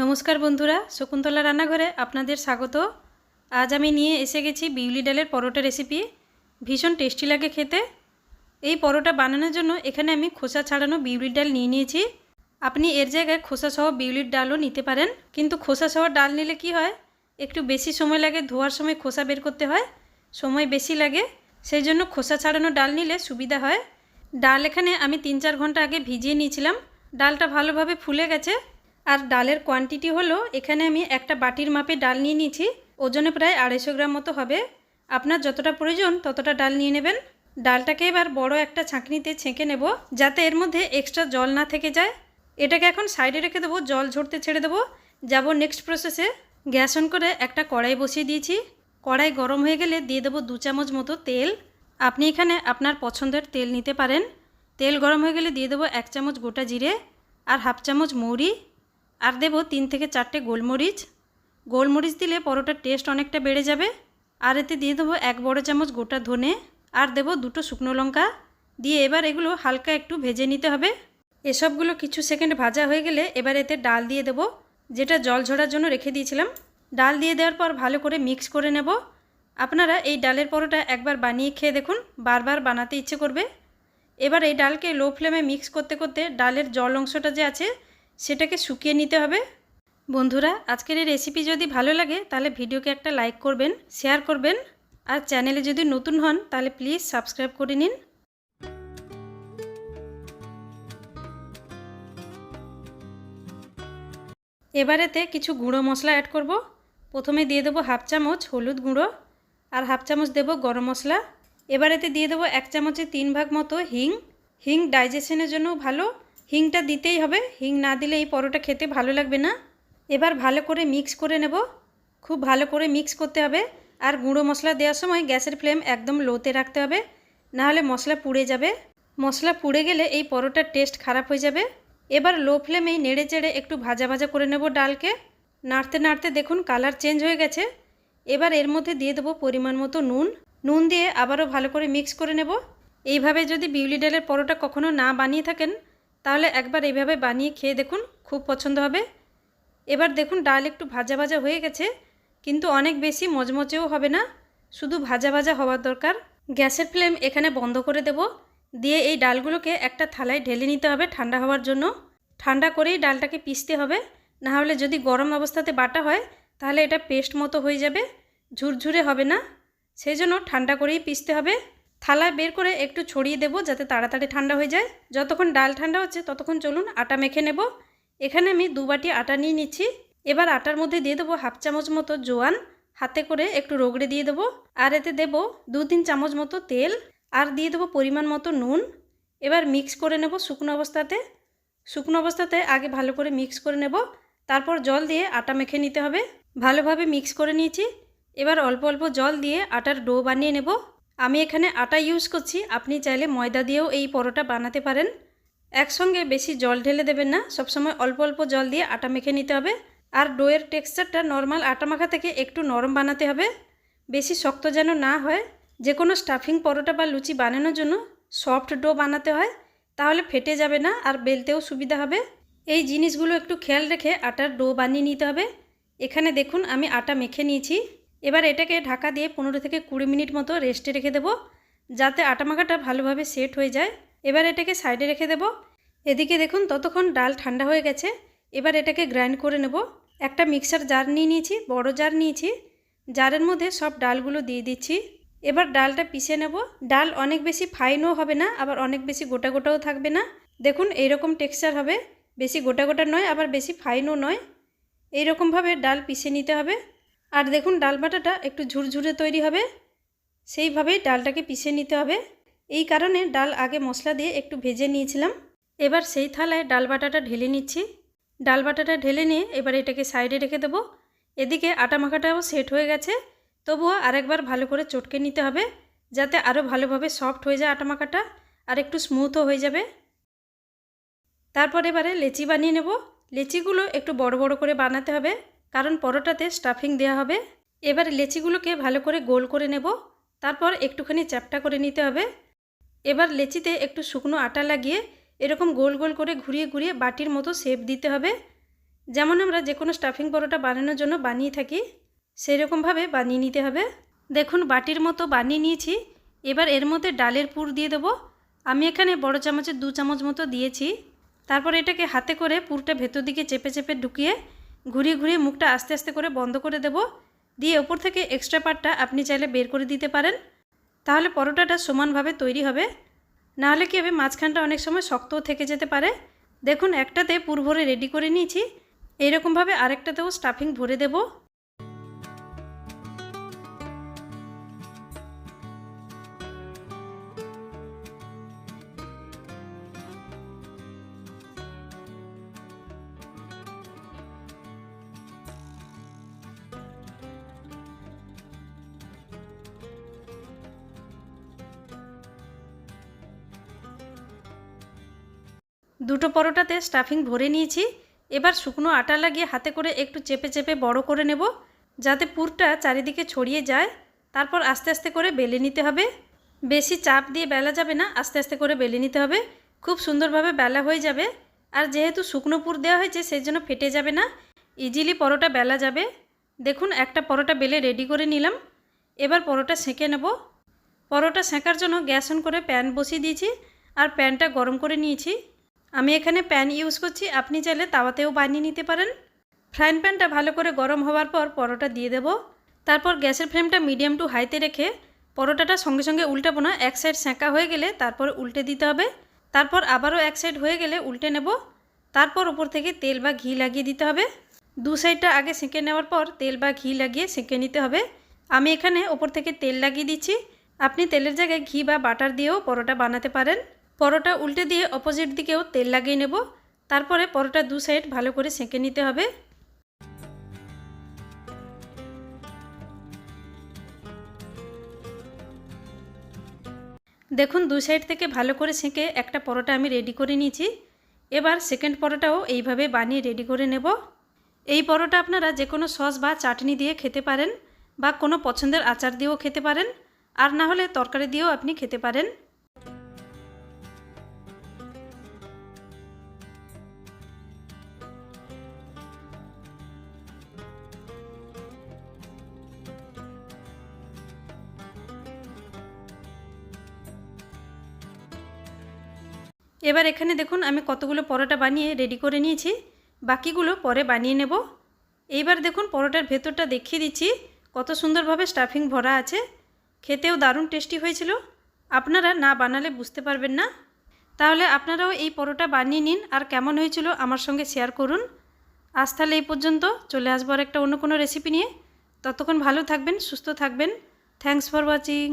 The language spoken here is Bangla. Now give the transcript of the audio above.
নমস্কার বন্ধুরা, শকুন্তলা রান্নাঘরে আপনাদের স্বাগত। আজ আমি নিয়ে এসে গেছি বিউলি ডালের পরোটা রেসিপি ভীষণ টেস্টি লাগে খেতে। এই পরোটা বানানোর জন্য এখানে আমি খোসা ছাড়ানো বিউলির ডাল নিয়ে নিয়েছি। আপনি এর জায়গায় খোসা সহ বিউলির ডালও নিতে পারেন। কিন্তু খোসা সহ ডাল নিলে কি হয়? একটু বেশি সময় লাগে, ধোয়ার সময় খোসা বের করতে হয়। সময় বেশি লাগে। সেই জন্য খোসা ছাড়ানো ডাল নিলে সুবিধা হয়। ডাল এখানে আমি তিন চার ঘণ্টা আগে ভিজিয়ে নিয়েছিলাম। ডালটা ভালোভাবে ফুলে গেছে। আর ডালের কোয়ান্টিটি হলো, এখানে আমি একটা বাটির মাপে ডাল নিয়ে নিয়েছি, ওজনে প্রায় আড়াইশো গ্রাম মতো হবে। আপনার যতটা প্রয়োজন ততটা ডাল নিয়ে নেবেন। ডালটাকে এবার বড় একটা ছাঁকনিতে ছেঁকে নেব, যাতে এর মধ্যে এক্সট্রা জল না থেকে যায়। এটাকে এখন সাইডে রেখে দেবো, জল ঝরতে ছেড়ে দেবো। যাব নেক্সট প্রসেসে গ্যাস অন করে একটা কড়াই বসিয়ে দিয়েছি। কড়াই গরম হয়ে গেলে দিয়ে দেবো দু চামচ মতো তেল। আপনি এখানে আপনার পছন্দের তেল নিতে পারেন। তেল গরম হয়ে গেলে দিয়ে দেবো এক চামচ গোটা জিরে আর হাফ চামচ মৌরি। আর দেবো তিন থেকে চারটে গোলমরিচ। গোলমরিচ দিলে পরোটার টেস্ট অনেকটা বেড়ে যাবে। আর এতে দিয়ে দেবো এক বড় চামচ গোটা ধনে। আর দেবো দুটো শুকনো লঙ্কা। দিয়ে এবার এগুলো হালকা একটু ভেজে নিতে হবে। এসবগুলো কিছু সেকেন্ড ভাজা হয়ে গেলে এবার এতে ডাল দিয়ে দেবো, যেটা জল ঝরার জন্য রেখে দিয়েছিলাম। ডাল দিয়ে দেওয়ার পর ভালো করে মিক্স করে নেব। আপনারা এই ডালের পরোটা একবার বানিয়ে খেয়ে দেখুন, বারবার বানাতে ইচ্ছে করবে। এবার এই ডালকে লো ফ্লেমে মিক্স করতে করতে ডালের জল অংশটা যে আছে সেটাকে শুকিয়ে নিতে হবে। বন্ধুরা, আজকের এই রেসিপি যদি ভালো লাগে, তাহলে ভিডিওকে একটা লাইক করবেন শেয়ার করবেন। আর চ্যানেলে যদি নতুন হন, তাহলে প্লিজ সাবস্ক্রাইব করে নিন। এবারেতে কিছু গুঁড়ো মশলা অ্যাড করব। প্রথমে দিয়ে দেবো হাফ চামচ হলুদ গুঁড়ো আর হাফ চামচ দেবো গরম মশলা। এবারেতে দিয়ে দেবো এক চামচের তিন ভাগ মতো হিং। হিং ডাইজেশনের জন্য ভালো। হিংটা দিতেই হবে। হিং না দিলে এই পরোটা খেতে ভালো লাগবে না। এবার ভালো করে মিক্স করে নেব। খুব ভালো করে মিক্স করতে হবে। আর গুঁড়ো মশলা দেওয়ার সময় গ্যাসের ফ্লেম একদম লোতে রাখতে হবে। নাহলে মশলা পুড়ে যাবে। মশলা পুড়ে গেলে এই পরোটার টেস্ট খারাপ হয়ে যাবে। এবার লো ফ্লেমেই নেড়ে চেড়ে একটু ভাজা ভাজা করে নেব ডালকে। নাড়তে নাড়তে দেখুন কালার চেঞ্জ হয়ে গেছে। এবার এর মধ্যে দিয়ে দেবো পরিমাণ মতো নুন। নুন দিয়ে আবারও ভালো করে মিক্স করে নেব। এইভাবে যদি বিউলি ডালের পরোটা কখনো না বানিয়ে থাকেন তাহলে একবার এইভাবে বানিয়ে খেয়ে দেখুন, খুব পছন্দ হবে। এবার দেখুন ডাল একটু ভাজা ভাজা হয়ে গেছে, কিন্তু অনেক বেশি মজমচেও হবে না, শুধু ভাজা ভাজা হওয়ার দরকার। গ্যাসের ফ্লেম এখানে বন্ধ করে দেব, দিয়ে এই ডালগুলোকে একটা থালায় ঢেলে নিতে হবে ঠান্ডা হওয়ার জন্য। ঠান্ডা করেই ডালটাকে পিষতে হবে, না হলে যদি গরম অবস্থাতে বাটা হয়, তাহলে এটা পেস্ট মতো হয়ে যাবে, ঝুরঝুরে হবে না। সেই জন্য ঠান্ডা করেই পিষতে হবে। থালায় বের করে একটু ছড়িয়ে দেবো যাতে তাড়াতাড়ি ঠান্ডা হয়ে যায়। যতক্ষণ ডাল ঠান্ডা হচ্ছে ততক্ষণ চলুন আটা মেখে নেব। এখানে আমি দু বাটি আটা নিয়ে নিচ্ছি। এবার আটার মধ্যে দিয়ে দেবো হাফ চামচ মতো জোয়ান। হাতে করে একটু রগড়ে দিয়ে দেবো। আর এতে দেবো দু তিন চামচ মতো তেল। আর দিয়ে দেবো পরিমাণ মতো নুন। এবার মিক্স করে নেব শুকনো অবস্থাতে। শুকনো অবস্থাতে আগে ভালো করে মিক্স করে নেব। তারপর জল দিয়ে আটা মেখে নিতে হবে। ভালোভাবে মিক্স করে নিয়েছি। এবার অল্প অল্প জল দিয়ে আটার ডো বানিয়ে নেব। আমি এখানে আটা ইউজ করছি। আপনি চাইলে ময়দা দিয়েও এই পরোটা বানাতে পারেন। একসঙ্গে বেশি জল ঢেলে দেবেন না। সবসময় অল্প অল্প জল দিয়ে আটা মেখে নিতে হবে। আর ডোয়ের টেক্সচারটা নর্মাল আটা মাখা থেকে একটু নরম বানাতে হবে। বেশি শক্ত যেন না হয়। যে কোনো স্টাফিং পরোটা বা লুচি বানানোর জন্য সফট ডো বানাতে হয়। তাহলে ফেটে যাবে না আর বেলতেও সুবিধা হবে। এই জিনিসগুলো একটু খেয়াল রেখে আটার ডো বানিয়ে নিতে হবে। এখানে দেখুন আমি আটা মেখে নিয়েছি। এবার এটাকে ঢাকা দিয়ে পনেরো থেকে কুড়ি মিনিট মতো রেস্টে রেখে দেবো, যাতে আটা মাখাটা ভালোভাবে সেট হয়ে যায়। এবার এটাকে সাইডে রেখে দেব। এদিকে দেখুন ততক্ষণ ডাল ঠান্ডা হয়ে গেছে। এবার এটাকে গ্রাইন্ড করে নেব। একটা মিক্সার জার নিয়ে নিয়েছি, বড় জার নিয়েছি। জারের মধ্যে সব ডালগুলো দিয়ে দিচ্ছি। এবার ডালটা পিষে নেব। ডাল অনেক বেশি ফাইনও হবে না, আবার অনেক বেশি গোটা গোটাও থাকবে না। দেখুন এইরকম টেক্সচার হবে। বেশি গোটা গোটা নয়, আবার বেশি ফাইনও নয়। এইরকমভাবে ডাল পিষে নিতে হবে। আর দেখুন, ডাল বাটাটা একটু ঝুরঝুরে তৈরি হবে। সেইভাবেই ডালটাকে পিষে নিতে হবে। এই কারণে ডাল আগে মশলা দিয়ে একটু ভেজে নিয়েছিলাম। এবার সেই থালায় ডাল বাটাটা ঢেলে নিচ্ছি। ডাল বাটাটা ঢেলে নিয়ে এবার এটাকে সাইডে রেখে দেবো। এদিকে আটা মাখাটাও সেট হয়ে গেছে। তবুও আরেকবার ভালো করে চটকে নিতে হবে, যাতে আরও ভালোভাবে সফট হয়ে যায় আটা মাখাটা আর একটু স্মুথও হয়ে যাবে। তারপর এবারে লেচি বানিয়ে নেব। লেচিগুলো একটু বড় বড় করে বানাতে হবে। কারণ পরোটাতে স্টাফিং দেওয়া হবে। এবার লেচিগুলোকে ভালো করে গোল করে নেব। তারপর একটুখানি চ্যাপটা করে নিতে হবে। এবার লেচিতে একটু শুকনো আটা লাগিয়ে এরকম গোল গোল করে ঘুরিয়ে ঘুরিয়ে বাটির মতো শেপ দিতে হবে। যেমন আমরা যে কোনো স্টাফিং পরোটা বানানোর জন্য বানিয়ে থাকি সেই রকমভাবে বানিয়ে নিতে হবে। দেখুন, বাটির মতো বানিয়ে নিয়েছি। এবার এর মধ্যে ডালের পুর দিয়ে দেবো। আমি এখানে বড় চামচের দু চামচ মতো দিয়েছি। তারপর এটাকে হাতে করে পুরটা ভেতর দিকে চেপে চেপে ঢুকিয়ে ঘুরিয়ে ঘুরিয়ে মুখটা আস্তে আস্তে করে বন্ধ করে দেব। দিয়ে ওপর থেকে এক্সট্রা পাটটা আপনি চাইলে বের করে দিতে পারেন। তাহলে পরোটাটা সমানভাবে তৈরি হবে। নাহলে কি হবে, মাঝখানটা অনেক সময় শক্তও থেকে যেতে পারে। দেখুন, একটাতে পুর ভরে রেডি করে নিয়েছি। এইরকমভাবে আরেকটাতেও স্টাফিং ভরে দেবো। দুটো পরোটাতে স্টাফিং ভরে নিয়েছি। এবার শুকনো আটা লাগিয়ে হাতে করে একটু চেপে চেপে বড় করে নেব, যাতে পুরটা চারিদিকে ছড়িয়ে যায়। তারপর আস্তে আস্তে করে বেলে নিতে হবে। বেশি চাপ দিয়ে বেলা যাবে না, আস্তে আস্তে করে বেলে নিতে হবে। খুব সুন্দরভাবে বেলা হয়ে যাবে। আর যেহেতু শুকনো পুর দেওয়া হয়েছে, সেই জন্য ফেটে যাবে না। ইজিলি পরোটা বেলা যাবে। দেখুন, একটা পরোটা বেলে রেডি করে নিলাম। এবার পরোটা সেঁকে নেব। পরোটা সেঁকার জন্য গ্যাস অন করে প্যান বসিয়ে দিয়েছি। আর প্যানটা গরম করে নিয়েছি। আমি এখানে প্যান ইউজ করছি। আপনি চাইলে তাওয়াতেও বানিয়ে নিতে পারেন। ফ্রাইং প্যানটা ভালো করে গরম হওয়ার পর পরোটা দিয়ে দেব। তারপর গ্যাসের ফ্লেমটা মিডিয়াম টু হাইতে রেখে পরোটাটা সঙ্গে সঙ্গে উল্টাবো না এক সাইড সেঁকা হয়ে গেলে তারপর উল্টে দিতে হবে। তারপর আবারও এক সাইড হয়ে গেলে উল্টে নেব। তারপর উপর থেকে তেল বা ঘি লাগিয়ে দিতে হবে। দু সাইডটা আগে সেঁকে নেওয়ার পর তেল বা ঘি লাগিয়ে সেঁকে নিতে হবে। আমি এখানে ওপর থেকে তেল লাগিয়ে দিচ্ছি। আপনি তেলের জায়গায় ঘি বা বাটার দিয়েও পরোটা বানাতে পারেন। পরোটা উল্টে দিয়ে অপোজিট দিকেও তেল লাগিয়ে নেব। তারপরে পরোটা দু সাইড ভালো করে সেঁকে নিতে হবে। দেখুন, দু সাইড থেকে ভালো করে সেঁকে একটা পরোটা আমি রেডি করে নিয়েছি। এবার সেকেন্ড পরোটাও এইভাবে বানিয়ে রেডি করে নেব। এই পরোটা আপনারা যে কোনো সস বা চাটনি দিয়ে খেতে পারেন বা কোনো পছন্দের আচার দিয়েও খেতে পারেন। আর না হলে তরকারি দিয়েও আপনি খেতে পারেন। এবার এখানে দেখুন আমি কতগুলো পরোটা বানিয়ে রেডি করে নিয়েছি। বাকিগুলো পরে বানিয়ে নেব। এইবার দেখুন পরোটার ভেতরটা দেখিয়ে দিচ্ছি, কত সুন্দরভাবে স্টাফিং ভরা আছে। খেতেও দারুণ টেস্টি হয়েছিল। আপনারা না বানালে বুঝতে পারবেন না। তাহলে আপনারাও এই পরোটা বানিয়ে নিন আর কেমন হয়েছিল আমার সঙ্গে শেয়ার করুন। আজ তাহলে এই পর্যন্ত। চলে আসব আর একটা অন্য কোনো রেসিপি নিয়ে। ততক্ষণ ভালো থাকবেন, সুস্থ থাকবেন। Thanks for watching